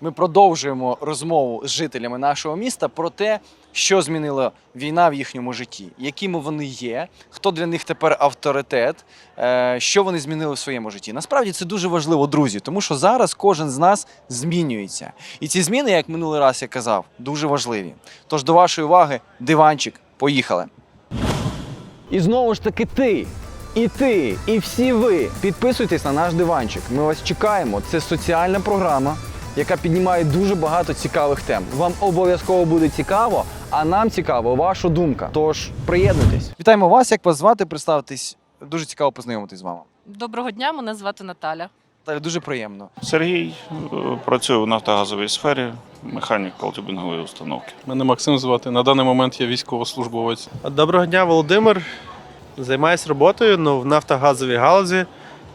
Ми продовжуємо розмову з жителями нашого міста про те, що змінила війна в їхньому житті, якими вони є, хто для них тепер авторитет, е, що вони змінили в своєму житті. Насправді це дуже важливо, друзі, тому що зараз кожен з нас змінюється. І ці зміни, як минулий раз я казав, дуже важливі. Тож до вашої уваги, диванчик, поїхали. І знову ж таки ти. І ти, і всі ви підписуйтесь на наш диванчик. Ми вас чекаємо. Це соціальна програма, яка піднімає дуже багато цікавих тем. Вам обов'язково буде цікаво, а нам цікаво ваша думка. Тож приєднуйтесь. Вітаємо вас. Як вас звати? Представтесь. Дуже цікаво познайомитись з вами. Доброго дня, мене звати Наталя. Та дуже приємно. Сергій е, працює в нафтогазовій сфері, механік колтюбінгової установки. Мене Максим звати. На даний момент я військовослужбовець. Доброго дня, Володимир. Займаюсь роботою ну, в нафтогазовій галузі.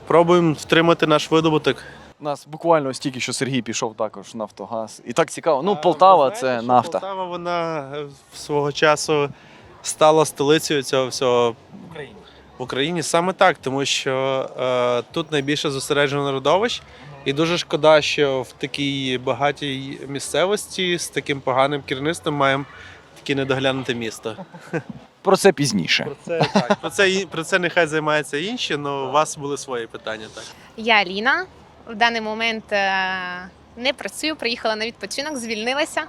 Пробуємо втримати наш видобуток. У нас буквально стільки, що Сергій пішов також в Нафтогаз. І так цікаво. Ну, Полтава знаєте, це що нафта. Полтава вона е, свого часу стала столицею цього всього в Україні. Саме так, тому що е, тут найбільше зосереджено родовищ. І дуже шкода, що в такій багатій місцевості з таким поганим керівництвом маємо таке недоглянуте місто. Про це пізніше. Про це так. Про це, і- про це нехай займаються інші, але у вас були свої питання. Так. Я Аліна. В даний момент е, не працюю, приїхала на відпочинок, звільнилася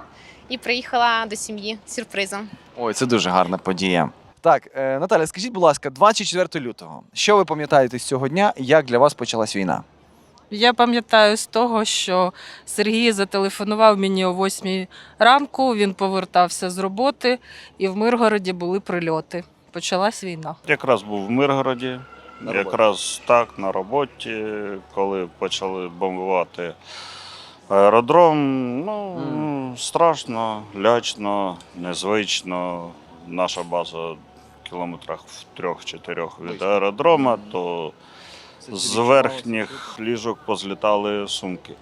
і приїхала до сім'ї з сюрпризом. Ой, це дуже гарна подія. Так, е, Наталя, скажіть, будь ласка, 24 лютого. Що ви пам'ятаєте з цього дня? Як для вас почалась війна? Я пам'ятаю з того, що Сергій зателефонував мені о 8 ранку. Він повертався з роботи, і в Миргороді були прильоти. Почалась війна. Якраз був в Миргороді, На роботі. якраз так на роботі, коли почали бомбувати аеродром. Ну, Мгм. страшно, лячно, незвично. Наша база в кілометрах в трьох-чотирьох від аеродрома, то з верхніх ліжок позлітали сумки.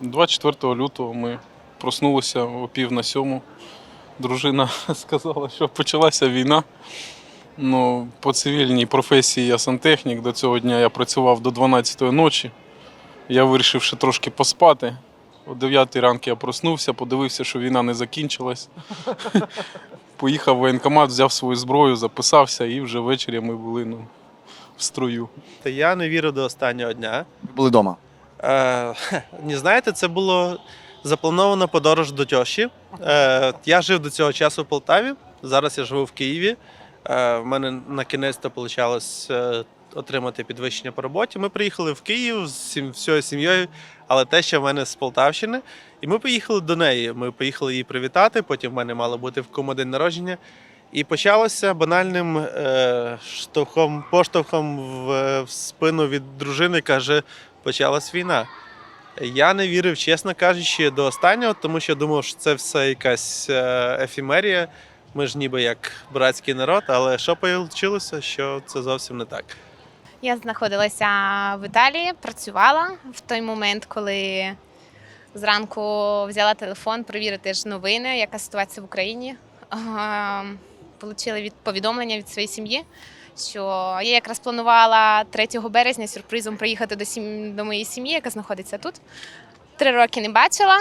24 лютого ми проснулися о пів на сьому. Дружина сказала, що почалася війна. Ну, по цивільній професії я сантехнік. До цього дня я працював до 12-ї ночі. Я вирішив ще трошки поспати. О 9 ранку я проснувся, подивився, що війна не закінчилась. Поїхав в воєнкомат, взяв свою зброю, записався, і вже ввечері ми були ну, в строю. Та я не вірив до останнього дня. Ви були вдома. Е, не знаєте, це було запланована подорож до тьоші. Е, я жив до цього часу в Полтаві. Зараз я живу в Києві. Е, в мене на кінець то вийшло отримати підвищення по роботі. Ми приїхали в Київ з всією сім'єю, але те, що в мене з Полтавщини. І ми поїхали до неї. Ми поїхали її привітати. Потім в мене мало бути в кому день народження. І почалося банальним е, штовхом, поштовхом в, в спину від дружини. Каже, почалась війна. Я не вірив, чесно кажучи, до останнього, тому що думав, що це все якась е, ефімерія. Ми ж ніби як братський народ, але що вийшло, що це зовсім не так. Я знаходилася в Італії, працювала в той момент, коли зранку взяла телефон перевірити ж новини, яка ситуація в Україні. Получила від повідомлення від своєї сім'ї, що я якраз планувала 3 березня сюрпризом приїхати до сім... до моєї сім'ї, яка знаходиться тут. Три роки не бачила,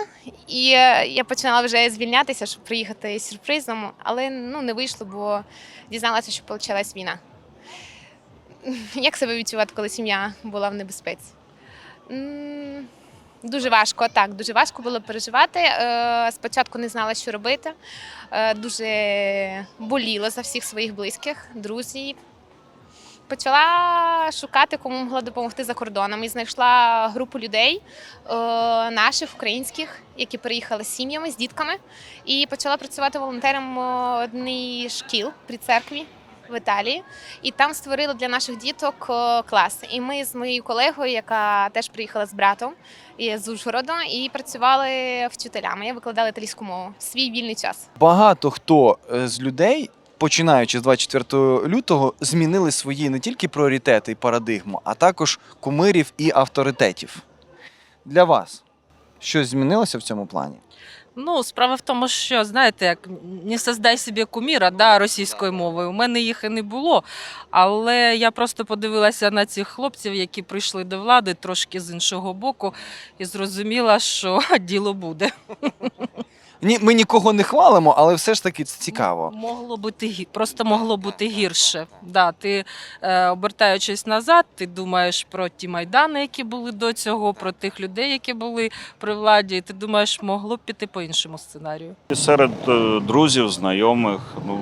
і е, я починала вже звільнятися, щоб приїхати з сюрпризом, але ну не вийшло, бо дізналася, що почалась війна. Як себе відчувати, коли сім'я була в небезпеці? Дуже важко, так, дуже важко було переживати. Е, Спочатку не знала, що робити. Е, Дуже боліло за всіх своїх близьких, друзів. Почала шукати, кому могла допомогти за кордоном. І знайшла групу людей, е, наших українських, які переїхали з сім'ями, з дітками. І почала працювати волонтером в одній шкіл при церкві в Італії, і там створили для наших діток е, клас. І ми з моєю колегою, яка теж приїхала з братом з Ужгороду, і працювали вчителями. Я викладала італійську мову в свій вільний час. Багато хто е, з людей, починаючи з 24 лютого, змінили свої не тільки пріоритети і парадигму, а також кумирів і авторитетів. Для вас щось змінилося в цьому плані? Ну, справа в тому, що знаєте, як не создай собі куміра да, російською мовою. У мене їх і не було. Але я просто подивилася на цих хлопців, які прийшли до влади трошки з іншого боку, і зрозуміла, що діло буде. Ні, ми нікого не хвалимо, але все ж таки це цікаво. Могло бути гі- просто могло бути гірше. Да, ти е, обертаючись назад, ти думаєш про ті майдани, які були до цього, про тих людей, які були при владі. І ти думаєш, могло б піти по іншому сценарію. І серед е, друзів, знайомих, ну,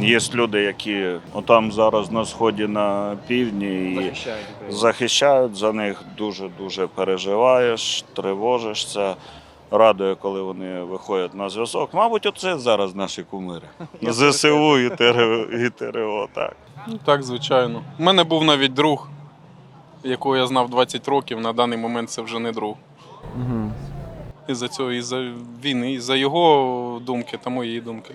є люди, які отам зараз на сході на півдні і захищають за них, дуже-дуже переживаєш, тривожишся. Радує, коли вони виходять на зв'язок. Мабуть, оце зараз наші кумири. ЗСУ і ТРО, і ТРО так. Ну, так, звичайно. У мене був навіть друг, якого я знав 20 років. На даний момент це вже не друг. Угу. Із-за цього, із-за війни, із-за його думки та моєї думки.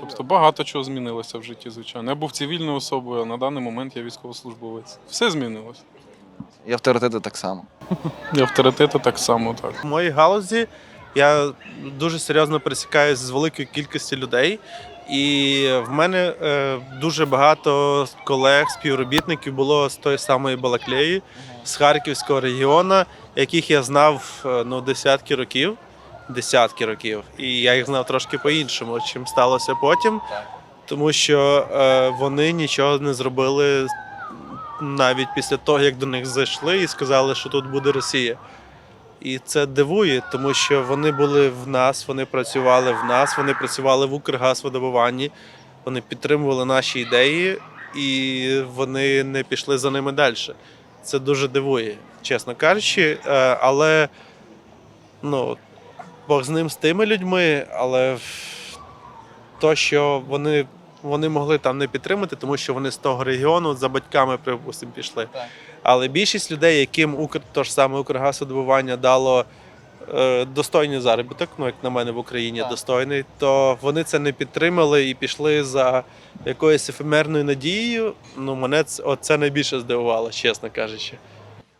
Тобто багато чого змінилося в житті, звичайно. Я був цивільною особою, а на даний момент я військовослужбовець. Все змінилося. І авторитети так само. І авторитети так само, так. В моїй галузі я дуже серйозно пересікаюся з великою кількістю людей, і в мене е, дуже багато колег, співробітників було з тої самої Балаклеї, з Харківського регіону, яких я знав е, ну, десятки років. Десятки років. І я їх знав трошки по-іншому, чим сталося потім. Тому що е, вони нічого не зробили навіть після того, як до них зайшли і сказали, що тут буде Росія. І це дивує, тому що вони були в нас, вони працювали в нас, вони працювали в Укргазвидобуванні, вони підтримували наші ідеї, і вони не пішли за ними далі. Це дуже дивує, чесно кажучи. Е, Але ну, Бог з ним з тими людьми, але то, що вони, вони могли там не підтримати, тому що вони з того регіону за батьками, припустимо, пішли. Так. Але більшість людей, яким Укр, то ж саме Укргазвидобування дало е, достойний заробіток, ну як на мене в Україні Так. достойний, то вони це не підтримали і пішли за якоюсь ефемерною надією. Ну мене це, оце найбільше здивувало, чесно кажучи.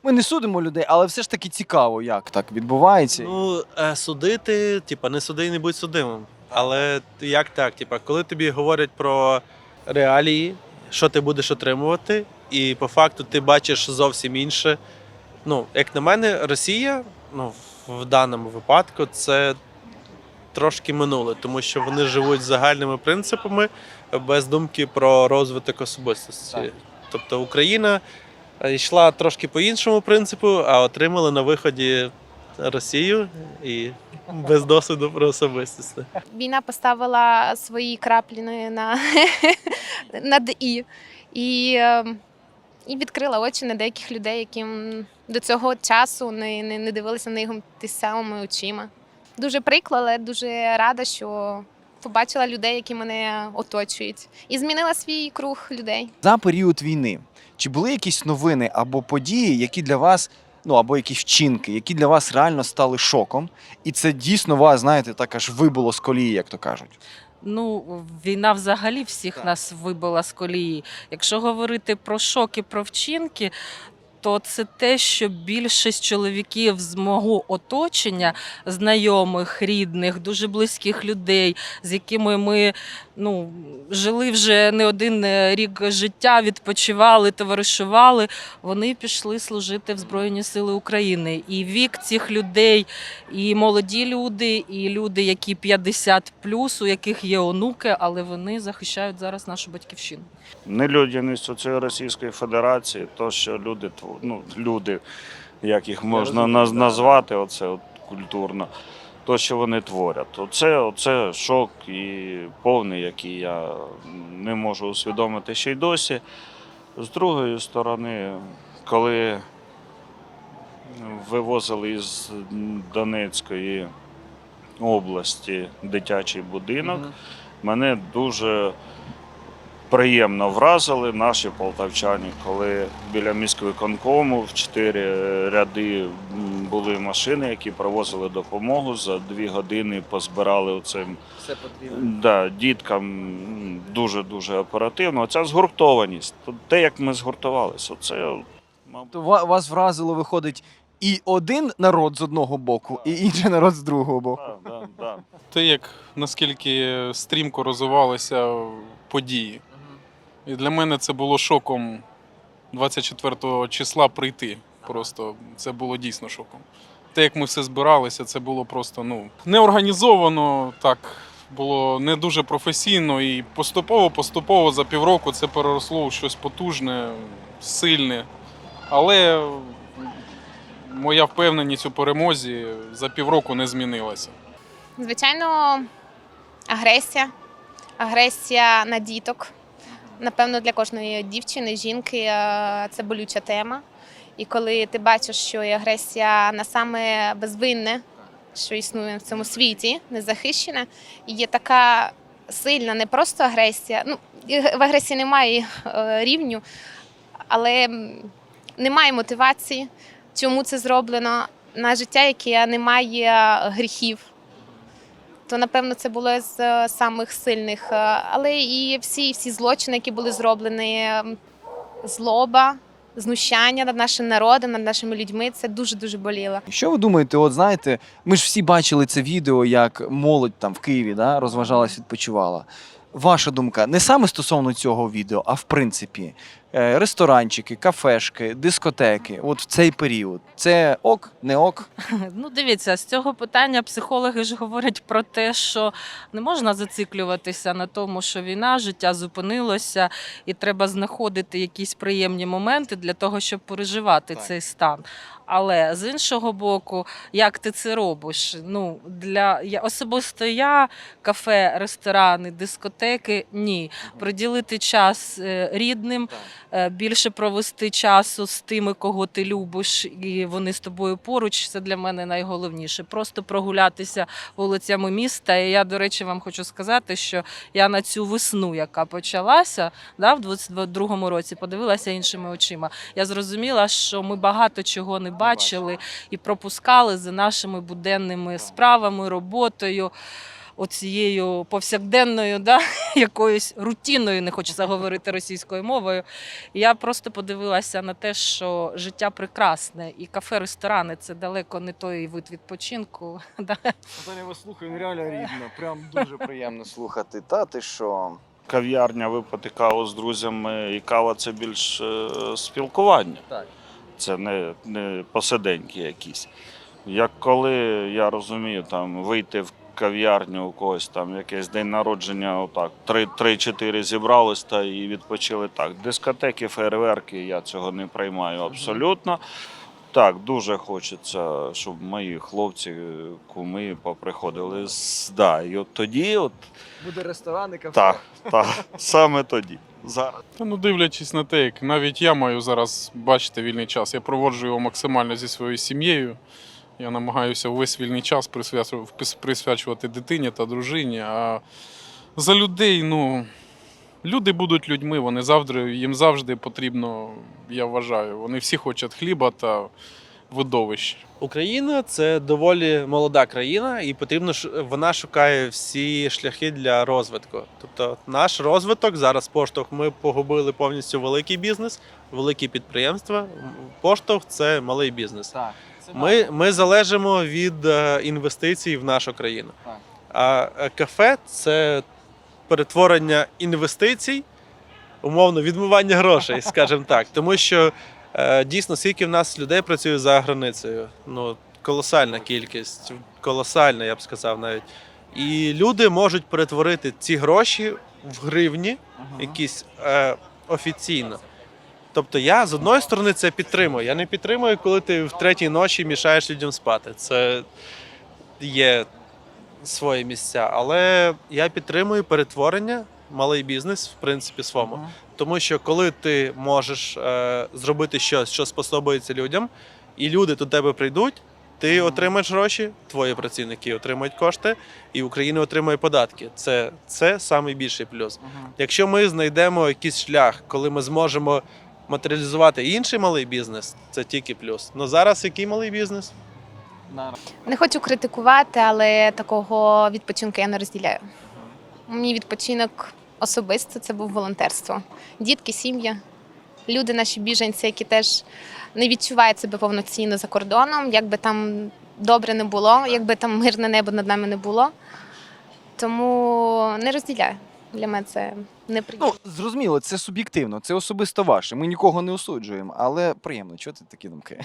Ми не судимо людей, але все ж таки цікаво, як так відбувається. Ну, е, судити, типа, не суди і не будь судимим. Але як так? Типа, коли тобі говорять про реалії, що ти будеш отримувати, і по факту ти бачиш зовсім інше. Ну, як на мене, Росія, ну, в даному випадку, це трошки минуле, тому що вони живуть загальними принципами без думки про розвиток особистості. Так. Тобто Україна йшла трошки по іншому принципу, а отримала на виході Росію і без досвіду про особистості. Війна поставила свої краплі на, на, над і. І, е, і відкрила очі на деяких людей, яким до цього часу не, не, не дивилися на його ті самими очима. Дуже прикро, але дуже рада, що побачила людей, які мене оточують, і змінила свій круг людей. За період війни чи були якісь новини або події, які для вас, ну або якісь вчинки, які для вас реально стали шоком, і це дійсно вас, знаєте, так аж вибило з колії, як то кажуть. Ну, війна взагалі всіх Так. нас вибила з колії. Якщо говорити про шоки, про вчинки, то це те, що більшість чоловіків з мого оточення, знайомих, рідних, дуже близьких людей, з якими ми ну, жили вже не один е, рік життя, відпочивали, товаришували, вони пішли служити в Збройні Сили України. І вік цих людей, і молоді люди, і люди, які 50 у яких є онуки, але вони захищають зараз нашу батьківщину. Нелюдяність цієї Російської Федерації, то, що люди, ну, люди, як їх можна наз- назвати, оце от культурно, то, що вони творять. Оце, оце шок і повний, який я не можу усвідомити ще й досі. З другої сторони, коли вивозили із Донецької області дитячий будинок, Мене дуже приємно вразили наші полтавчані, коли біля міськвиконкому в чотири ряди були машини, які привозили допомогу. За дві години позбирали потрібно. да, діткам дуже-дуже оперативно. Оця згуртованість, то те, як ми згуртувалися, оце, мабуть, То вас вразило, виходить, і один народ з одного боку, і інший народ з другого боку. Да, да, да. Те, як наскільки стрімко розвивалися події. І для мене це було шоком 24 числа прийти. Просто це було дійсно шоком. Те, як ми все збиралися, це було просто ну, неорганізовано, так, було не дуже професійно. І поступово-поступово за півроку це переросло у щось потужне, сильне. Але моя впевненість у перемозі за півроку не змінилася. Звичайно, агресія. Агресія на діток. Напевно, для кожної дівчини, жінки е, це болюча тема. І коли ти бачиш, що є агресія на саме безвинне, що існує в цьому світі, незахищене, і є така сильна, не просто агресія. Ну, в агресії немає е, рівню, але немає мотивації, чому це зроблено на життя, яке не має гріхів то напевно це було з е, самих сильних. Е, Але і всі, всі злочини, які були зроблені, злоба, знущання над нашим народом, над нашими людьми, це дуже дуже боліло. Що ви думаєте? От знаєте, ми ж всі бачили це відео, як молодь там в Києві да, розважалась, відпочивала. Ваша думка не саме стосовно цього відео, а в принципі, ресторанчики, кафешки, дискотеки, от в цей період. Це ок, не ок. Ну, дивіться, з цього питання психологи ж говорять про те, що не можна зациклюватися на тому, що війна, життя зупинилося, і треба знаходити якісь приємні моменти для того, щоб переживати Так. цей стан. Але з іншого боку, як ти це робиш? Ну для я особисто я кафе, ресторани, дискотеки ні. Приділити час е, рідним, е, більше провести часу з тими, кого ти любиш, і вони з тобою поруч. Це для мене найголовніше. Просто прогулятися вулицями міста. І я, до речі, вам хочу сказати, що я на цю весну, яка почалася, да, в 22-му році, подивилася іншими очима. Я зрозуміла, що ми багато чого не бачили і пропускали за нашими буденними справами, роботою. Оцією повсякденною, да, якоюсь рутиною, не хочеться говорити російською мовою. Я просто подивилася на те, що життя прекрасне, і кафе, ресторани це далеко не той вид відпочинку. Да. Наталя, вас слухаю, реально рідно. Прям дуже приємно слухати. Та ти що? Кав'ярня випити каву з друзями, і кава це більш е, спілкування. Так. Це не, не посиденьки якісь. Як коли я розумію, там вийти в кав'ярню у когось там якийсь день народження, отак, 3-4 зібрались та і відпочили так. Дискотеки, фейерверки, я цього не приймаю абсолютно. Так, дуже хочеться, щоб мої хлопці, куми поприходили з да, і от тоді, от Буде ресторан і кафе. так, так, саме тоді. Зараз. Та ну дивлячись на те, як навіть я маю зараз бачити вільний час. Я проводжу його максимально зі своєю сім'єю. Я намагаюся увесь вільний час присвячувати, присвячувати дитині та дружині. А за людей, ну, люди будуть людьми, вони завжди, їм завжди потрібно, я вважаю, вони всі хочуть хліба та видовищ. Україна це доволі молода країна, і потрібно вона шукає всі шляхи для розвитку. Тобто, наш розвиток зараз поштовх. Ми погубили повністю великий бізнес, великі підприємства. Поштовх це малий бізнес. Так. Ми, ми залежимо від е, інвестицій в нашу країну. А е, кафе це перетворення інвестицій, умовно, відмивання грошей, скажімо так. Тому що е, дійсно, скільки в нас людей працює за границею. Ну, колосальна кількість, колосальна, я б сказав навіть. І люди можуть перетворити ці гроші в гривні, якісь е, офіційно. Тобто я з одної сторони це підтримую. Я не підтримую, коли ти в третій ночі мішаєш людям спати. Це є свої місця. Але я підтримую перетворення, малий бізнес, в принципі, своєму. Тому що коли ти можеш е, зробити щось, що сподобається людям, і люди до тебе прийдуть, ти отримаєш гроші, твої працівники отримують кошти, і Україна отримує податки. Це, це найбільший плюс. Якщо ми знайдемо якийсь шлях, коли ми зможемо матеріалізувати інший малий бізнес, це тільки плюс. Ну зараз який малий бізнес? Не хочу критикувати, але такого відпочинку я не розділяю. Мій відпочинок особисто це був волонтерство. Дітки, сім'я. люди, наші біженці, які теж не відчувають себе повноцінно за кордоном, як би там добре не було, якби там мирне небо над нами не було. Тому не розділяю. Для мене це неприємно. Ну, зрозуміло, це суб'єктивно, це особисто ваше. Ми нікого не осуджуємо, але приємно чути такі думки.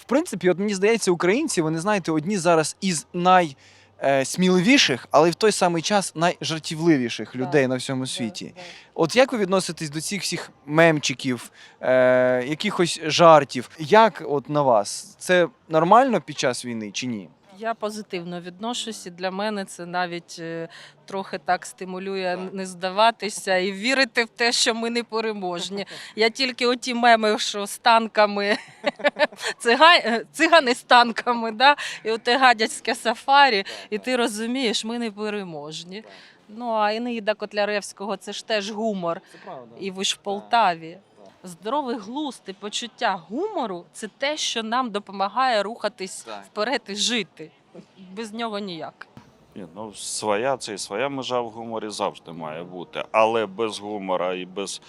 В принципі, от мені здається, українці, вони знаєте, одні зараз із найсміливіших, але в той самий час найжартівливіших людей на всьому світі. От як ви відноситесь до цих всіх мемчиків, е, якихось жартів? Як от на вас? Це нормально під час війни чи ні? Я позитивно відношусь, і для мене це навіть е, трохи так стимулює не здаватися і вірити в те, що ми не переможні. Я тільки оті меми, що з танками, е, цигани з танками, да? і оте гадяцьке сафарі, і ти розумієш, ми не переможні. Ну а Енеїда Котляревського це ж теж гумор. І ви ж в Полтаві. Здоровий глузд і почуття гумору це те, що нам допомагає рухатись Так. вперед і жити. Без нього ніяк. Ні, ну, своя це і своя межа в гуморі завжди має бути. Але без гумора і без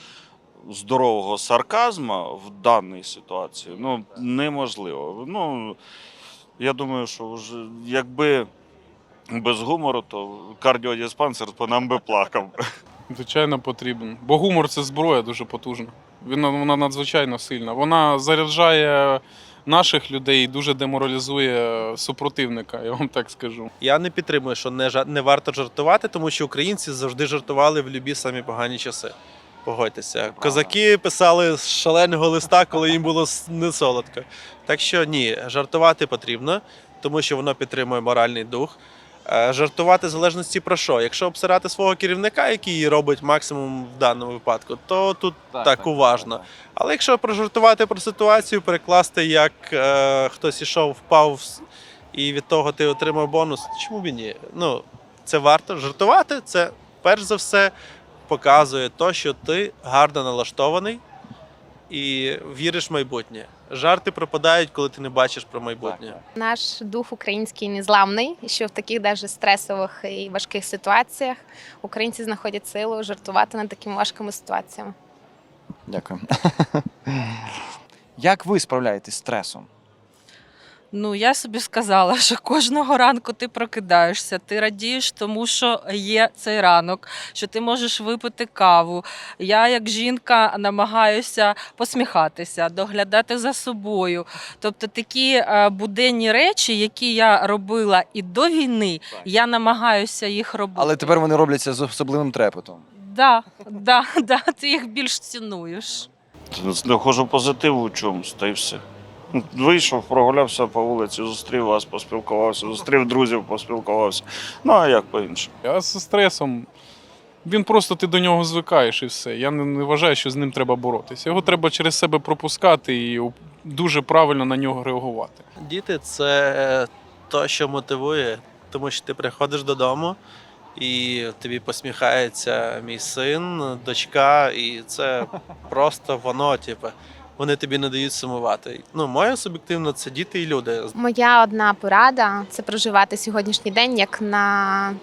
здорового сарказму в даній ситуації ну, неможливо. Ну, я думаю, що вже якби без гумору, то кардіодиспансер по нам би плакав. Звичайно, потрібен. Бо гумор це зброя дуже потужна. Вона надзвичайно сильна. Вона заряджає наших людей і дуже деморалізує супротивника, я вам так скажу. Я не підтримую, що не, не варто жартувати, тому що українці завжди жартували в любі самі погані часи. Погодьтеся. Козаки писали з шаленого листа, коли їм було не солодко. Так що ні, жартувати потрібно, тому що воно підтримує моральний дух. Е, Жартувати в залежності про що. Якщо обсирати свого керівника, який робить максимум в даному випадку, то тут так, уважно. Але якщо прожартувати про ситуацію, перекласти, як е, хтось ішов, впав і від того ти отримав бонус, чому б і ні? Ну, це варто жартувати. Це перш за все показує то, що ти гарно налаштований і віриш в майбутнє. Жарти пропадають, коли ти не бачиш про майбутнє. Наш дух український незламний, що в таких даже стресових і важких ситуаціях українці знаходять силу жартувати над такими важкими ситуаціями. Дякую. Як ви справляєтесь з стресом? Ну, я собі сказала, що кожного ранку ти прокидаєшся, ти радієш, тому що є цей ранок, що ти можеш випити каву. Я, як жінка, намагаюся посміхатися, доглядати за собою. Тобто такі е, буденні речі, які я робила і до війни, я намагаюся їх робити. Але тепер вони робляться з особливим трепетом. да, да, да, ти їх більш цінуєш. Знаходжу позитив у чомусь, та й все. Вийшов, прогулявся по вулиці, зустрів вас, поспілкувався, зустрів друзів, поспілкувався. Ну а як по-іншому? А з стресом він просто ти до нього звикаєш і все. Я не, не вважаю, що з ним треба боротися. Його треба через себе пропускати і дуже правильно на нього реагувати. Діти це те, що мотивує, тому що ти приходиш додому і тобі посміхається мій син, дочка, і це просто воно, типу, вони тобі не дають сумувати. Ну, моє суб'єктивно, це діти і люди. Моя одна порада це проживати сьогоднішній день як на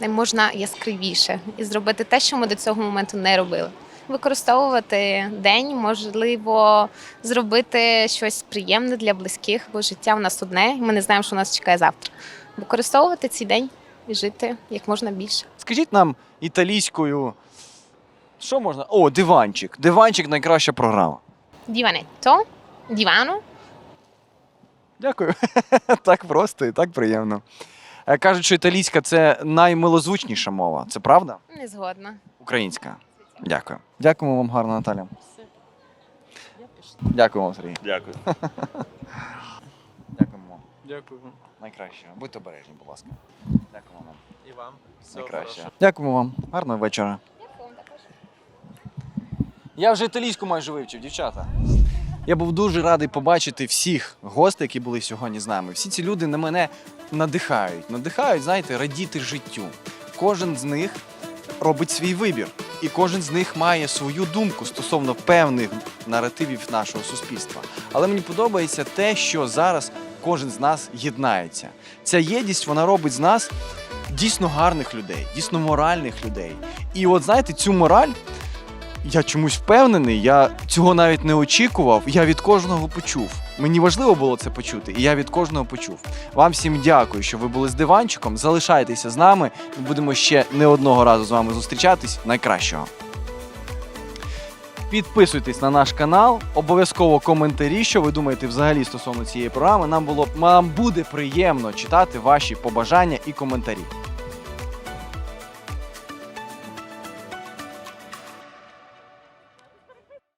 не можна яскравіше і зробити те, що ми до цього моменту не робили. Використовувати день, можливо, зробити щось приємне для близьких, бо життя в нас одне, і ми не знаємо, що нас чекає завтра. Використовувати цей день і жити як можна більше. Скажіть нам італійською. Що можна? О, диванчик. Диванчик найкраща програма. Діванетто, дівано, Дякую. так просто і так приємно. Е, Кажуть, що італійська це наймилозвучніша мова. Це правда? не згодна. Українська. Дякую. Дякуємо вам гарно, Наталя. Дякую вам, Сергій. Дякую. Дякуємо вам. Дякую. Найкраще. Будьте обережні, будь ласка. Дякуємо вам. І вам всього Найкраще. Дякуємо вам. Гарного вечора. Я вже італійську майже вивчив, дівчата. Я був дуже радий побачити всіх гостей, які були сьогодні з нами. Всі ці люди на мене надихають. Надихають, знаєте, радіти життю. Кожен з них робить свій вибір, і кожен з них має свою думку стосовно певних наративів нашого суспільства. Але мені подобається те, що зараз кожен з нас єднається. Ця єдність вона робить з нас дійсно гарних людей, дійсно моральних людей. І от знаєте, цю мораль я чомусь впевнений, я цього навіть не очікував. Я від кожного почув. Мені важливо було це почути, і я від кожного почув. Вам всім дякую, що ви були з диванчиком. Залишайтеся з нами. Ми будемо ще не одного разу з вами зустрічатись. Найкращого. Підписуйтесь на наш канал, обов'язково коментарі, що ви думаєте взагалі стосовно цієї програми. Нам було нам буде приємно читати ваші побажання і коментарі.